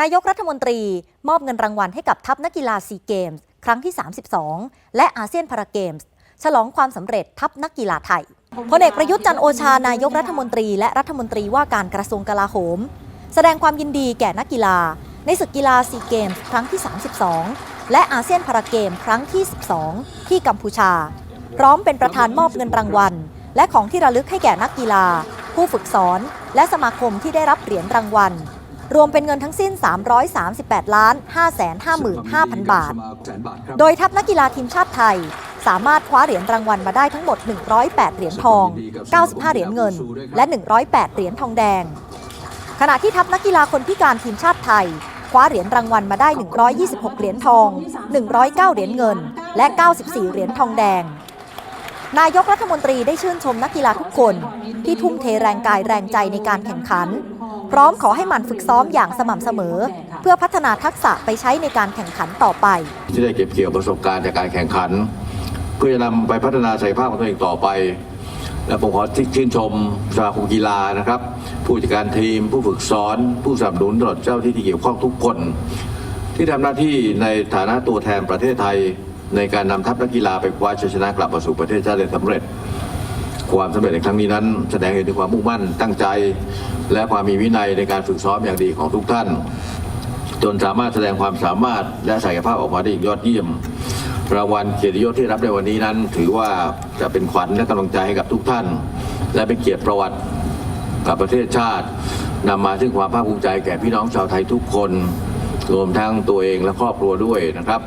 นายกรัฐมนตรีมอบเงินรางวัลให้กับทัพนักกีฬาซีเกมส์ครั้งที่ 32 และอาเซียนพาราเกมส์ฉลองความสำเร็จทัพนักกีฬาไทยพลเอกประยุทธ์จันโอชานายกรัฐมนตรี และรัฐมนตรีว่าการกระทรวงกลาโหม แสดงความยินดีแก่นักกีฬา ในศึกกีฬาซีเกมส์ครั้งที่ 32 และอาเซียนพาราเกมส์ครั้งที่ 12 ที่กัมพูชา พร้อมเป็นประธานมอบเงินรางวัล และของที่ระลึกให้แก่นักกีฬา ผู้ฝึกสอน และสมาคมที่ได้รับเหรียญรางวัล รวมเป็นเงินทั้งสิ้น 338 ล้าน 555,000 บาท โดยทัพนักกีฬาทีมชาติไทย สามารถคว้าเหรียญรางวัลมาได้ทั้งหมด 108 เหรียญทอง 95 เหรียญเงิน และ 108 เหรียญทองแดง ขณะที่ทัพนักกีฬาคนพิการทีมชาติไทย คว้าเหรียญรางวัลมาได้ 126 เหรียญทอง 109 เหรียญเงิน และ 94 เหรียญทองแดงนายกรัฐมนตรีได้ชื่นชมนักกีฬาทุกคน ที่ทุ่มเทแรงกายแรงใจในการแข่งขัน พร้อมขอให้หมันฝึกซ้อมอย่างสม่ำเสมอ เพื่อพัฒนาทักษะไปใช้ในการแข่งขันต่อไป ที่ได้เก็บเกี่ยวประสบการณ์จากการแข่งขัน เพื่อจะนำไปพัฒนาศักยภาพของตัวเองต่อไปและผมขอชื่นชมสมาคมกีฬานะครับ ผู้จัดการทีม ผู้ฝึกสอน ผู้สนับสนุนตลอดเจ้าที่ที่เกี่ยวข้องทุกคน ที่ทำหน้าที่ในฐานะตัวแทนประเทศไทย ในการนำทัพนักกีฬาไปคว้าชัยชนะกลับมาสู่ประเทศชาติได้สำเร็จ ความสำเร็จในครั้งนี้นั้น แสดงให้เห็นถึงความมุ่งมั่นตั้งใจ และความมีวินัยในการฝึกซ้อมอย่างดีของทุกท่าน จนสามารถแสดงความสามารถและศักยภาพออกมาได้อย่างยอดเยี่ยมรางวัลเกียรติยศที่รับในวันนี้นั้น ถือว่าจะเป็นขวัญและกำลังใจให้กับทุกท่าน และเป็นเกียรติประวัติกับประเทศชาตินำมาซึ่งความภาคภูมิใจแก่พี่น้องชาวไทยทุกคน รวมทั้งตัวเองและครอบครัวด้วยนะครับ